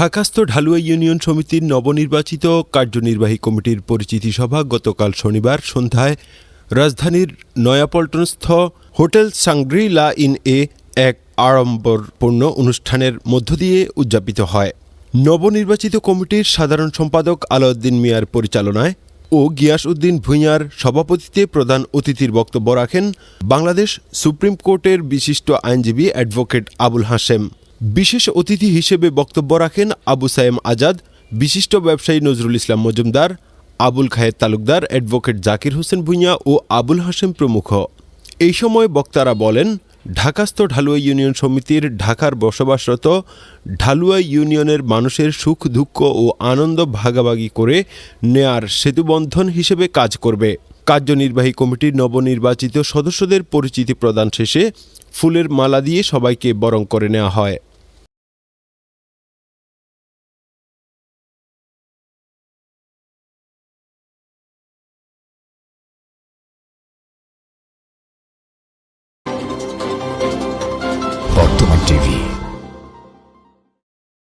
ঢাকাস্থ Dhalua union সমিতির নবনির্বাচিত কার্যনির্বাহী কমিটির পরিচিতি সভা গতকাল শনিবার সন্ধ্যায় রাজধানীর নয়াপল্টনস্থ হোটেল সাংগ্রি লা ইন এ এক আড়ম্বরপূর্ণ অনুষ্ঠানের মধ্য দিয়ে উদযাপিত হয়। নবনির্বাচিত কমিটির সাধারণ সম্পাদক আলাউদ্দিন মিয়ার পরিচালনায় ও গিয়াস উদ্দিন ভূঁইয়ার সভাপতিত্বে প্রধান অতিথির বক্তব্য রাখেন বাংলাদেশ সুপ্রিম কোর্টের বিশিষ্ট আইনজীবী অ্যাডভোকেট আবুল হাসেম বিশেষ অতিথি হিসেবে বক্তব্য রাখেন আবু সায়েম আজাদ, বিশিষ্ট ব্যবসায়ী নজরুল ইসলাম মজুমদার, আবুল খায়ের তালুকদার অ্যাডভোকেট জাকির হোসেন ভূঁইয়া ও আবুল হাসেম প্রমুখ। এই সময় বক্তারা বলেন, ঢাকাস্থ ঢালুয়া ইউনিয়ন সমিতির ঢাকার বসবাসরত ঢালুয়া ইউনিয়নের মানুষের সুখ, দুঃখ ও আনন্দ ভাগাভাগি করে নেয়ার সেতুবন্ধন হিসেবে কাজ করবে। কার্যনির্বাহী কমিটির নবনির্বাচিত সদস্যদের পরিচিতি প্রদান শেষে ফুলের মালা দিয়ে সবাইকে বরণ করে নেওয়া হয়।